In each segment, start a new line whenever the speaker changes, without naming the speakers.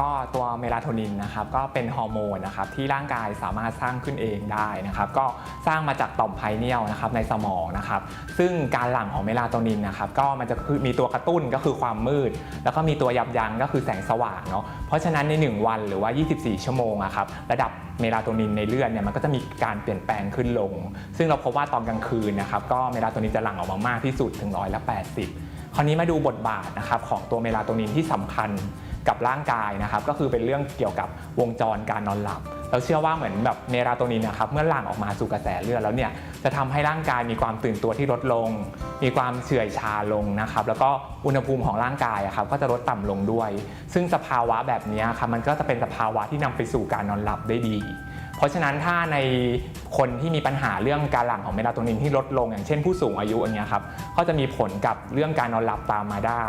ก็ตัวเมลาโทนินนะครับก็เป็นฮอร์โมนนะครับที่ร่างกายสามารถสร้างขึ้นเองได้นะครับก็สร้างมาจากต่อมไพเนียลนะครับในสมองนะครับซึ่งการหลั่งของเมลาโทนินนะครับก็มันจะมีตัวกระตุ้นก็คือความมืด แล้วก็มีตัวยับยั้งก็คือแสงสว่างเนาะเพราะฉะนั้นใน 1 วันหรือว่า 24 ชั่วโมงอะครับระดับเมลาโทนินในเลือดเนี่ยมันก็จะมีการเปลี่ยนแปลงขึ้นลง ซึ่งเราพบว่าตอนกลางคืนนะครับก็เมลาโทนินจะหลั่งออกมามากที่สุดถึงร้อยละ80คราวนี้มาดูบทบาทนะครับของตัวเมลาโทนินที่สำคัญ กับร่างกายนะครับก็คือเป็นเรื่องเกี่ยวกับวงจรการนอนหลับ เราเชื่อว่าเหมือนแบบเมลาโทนินนะครับเมื่อหลั่งออกมาสู่กระแสเลือดแล้วเนี่ยจะทำให้ร่างกายมีความตื่นตัวที่ลดลง มีความเฉื่อยชาลงนะครับแล้วก็อุณหภูมิของร่างกายครับก็จะลดต่ำลงด้วย ซึ่งสภาวะแบบนี้ครับมันก็จะเป็นสภาวะที่นำไปสู่การนอนหลับได้ดี ราะฉะนั้นถ้าในคนที่มีปัญหาเรื่องการหลั่งของเมลาโทนินที่ลดลง อย่างเช่นผู้สูงอายุอย่างเงี้ยครับก็จะมีผลกับเรื่องการนอนหลับตามมาได้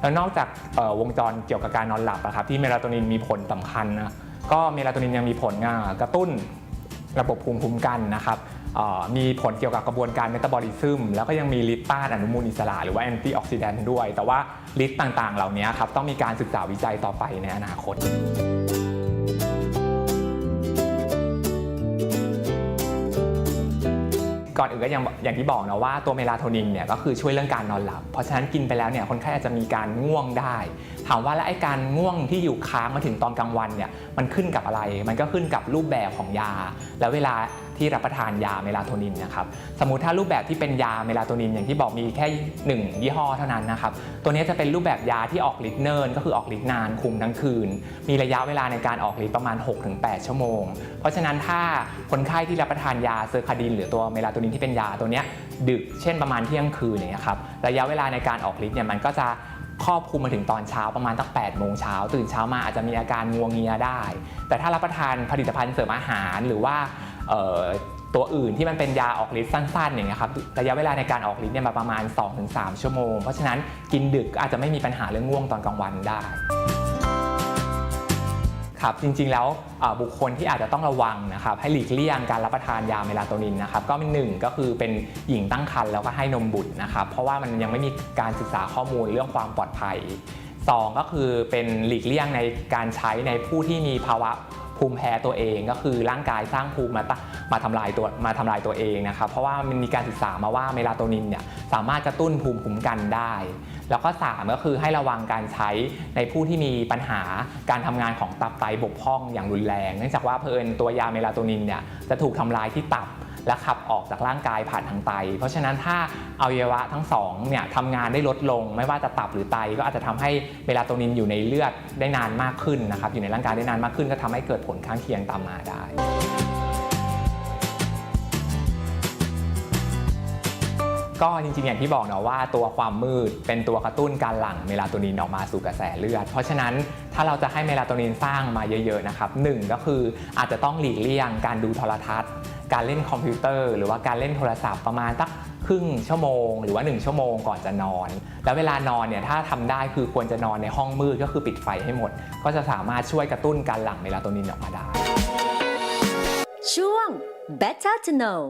แล้วนอกจากวงจรเกี่ยวกับการนอนหลับอะครับที่เมลาโทนินมีผลสำคัญนะก็เมลาโทนินยังมีผลกระตุ้นระบบภูมิคุ้มกันนะครับมีผลเกี่ยวกับกระบวนการเมตาบอลิซึมแล้วก็ยังมีฤทธิ์ต้านอนุมูลอิสระหรือว่าแอนตี้ออกซิแดนต์ด้วย แต่ว่าฤทธิ์ต่างๆ เหล่านี้ครับต้องมีการศึกษาวิจัยต่อไปในอนาคต ก่อนอื่นก็ยังอย่างที่บอกนะว่าตัวเมลาโทนินเนี่ยก็คือช่วยเรื่องการนอนหลับ เพราะฉะนั้นกินไปแล้วเนี่ยคนไข้อาจจะมีการง่วงได้ ถามว่าแล้วไอ้การง่วงที่อยู่ค้างมาถึงตอนกลางวันเนี่ยมันขึ้นกับอะไร มันก็ขึ้นกับรูปแบบของยา แล้วเวลาที่รับประทานยาเมลาโทนินนะครับสมมติถ้ารูปแบบที่เป็นยาเมลาโทนินอย่างที่บอกมีแค่หนึ่งยี่ห้อเท่านั้นนะครับตัวนี้จะเป็นรูปแบบยาที่ออกฤทธิ์เนินก็คือออกฤทธิ์นานคุมทั้งคืน มีระยะเวลาในการออกฤทธิ์ประมาณ 6-8 ชั่วโมง เพราะฉะนั้นถ้าคนไข้ที่รับประทานยาเซอร์คาดิน หรือตัวเมลาโทนินที่เป็นยาตัวนี้ดึกเช่นประมาณเที่ยงคืนอย่างเงี้ยครับระยะเวลาในการออกฤทธิ์เนี่ยมันก็จะครอบคลุมมาถึงตอนเช้าประมาณตั้ง8โมงเช้าตื่นเช้ามาอาจจะมีอาการงัวงเงียได้ แต่ถ้ารับประทานผลิตภัณฑ์เสริมอาหารหรือว่าตัวอื่นที่มันเป็นยาออกฤทธิ์สั้นๆอย่างเงี้ยครับระยะเวลาในการออกฤทธิ์เนี่ยมาประมาณ 2-3 ชั่วโมง เพราะฉะนั้นกินดึกอาจจะไม่มีปัญหาเรื่องง่วงตอนกลางวันได้ ครับจริงๆแล้วบุคคลที่อาจจะต้องระวังนะครับให้หลีกเลี่ยงการรับประทานยาเมลาโทนินนะครับก็เป็นหนึ่งก็คือเป็นหญิงตั้งครรภ์แล้วก็ให้นมบุตรนะครับเพราะว่ามันยังไม่มีการศึกษาข้อมูลเรื่องความปลอดภัยสองก็คือเป็นหลีกเลี่ยงในการใช้ในผู้ที่มีภาวะ ภูมิแพ้ตัวเองก็คือร่างกายสร้างภูมิมาตมาทำลายตัวมาทำลายตัวเองนะครับเพราะว่ามันมีการศึกษามาว่าเมลาโทนินเนี่ยสามารถกระตุ้นภูมิคุ้มกันได้ แล้วก็ 3 ก็คือให้ระวังการใช้ในผู้ที่มีปัญหาการทำงานของตับไตบกพร่องอย่างรุนแรง เนื่องจากว่าเพลินตัวยาเมลาโทนินเนี่ยจะถูกทำลายที่ตับ และขับออกจากร่างกายผ่านทางไต เพราะฉะนั้นถ้าอวัยวะทั้งสองเนี่ยทำงานได้ลดลง ไม่ว่าจะตับหรือไตก็อาจจะทำให้เมลาโทนินอยู่ในเลือดได้นานมากขึ้นนะครับอยู่ในร่างกายได้นานมากขึ้น ก็ทำให้เกิดผลข้างเคียงตามมาได้ ก็จริงๆ อย่างที่บอกเนาะว่าตัวความมืดเป็นตัวกระตุ้นการหลั่งเมลาโทนินออกมาสู่กระแสเลือด เพราะฉะนั้นถ้าเราจะให้เมลาโทนินสร้างมาเยอะๆนะครับหนึ่งก็คืออาจจะต้องหลีกเลี่ยงการดูโทรทัศน์ การเล่นคอมพิวเตอร์ หรือว่าการเล่นโทรศัพท์ประมาณสักครึ่งชั่วโมง หรือว่า 1 ชั่วโมงก่อนจะนอน แล้วเวลานอนเนี่ยถ้าทำได้คือควรจะนอนในห้องมืดก็คือปิดไฟให้หมด ก็จะสามารถช่วยกระตุ้นการหลั่งเมลาโทนินออกมาได้
ช่วง Better to Know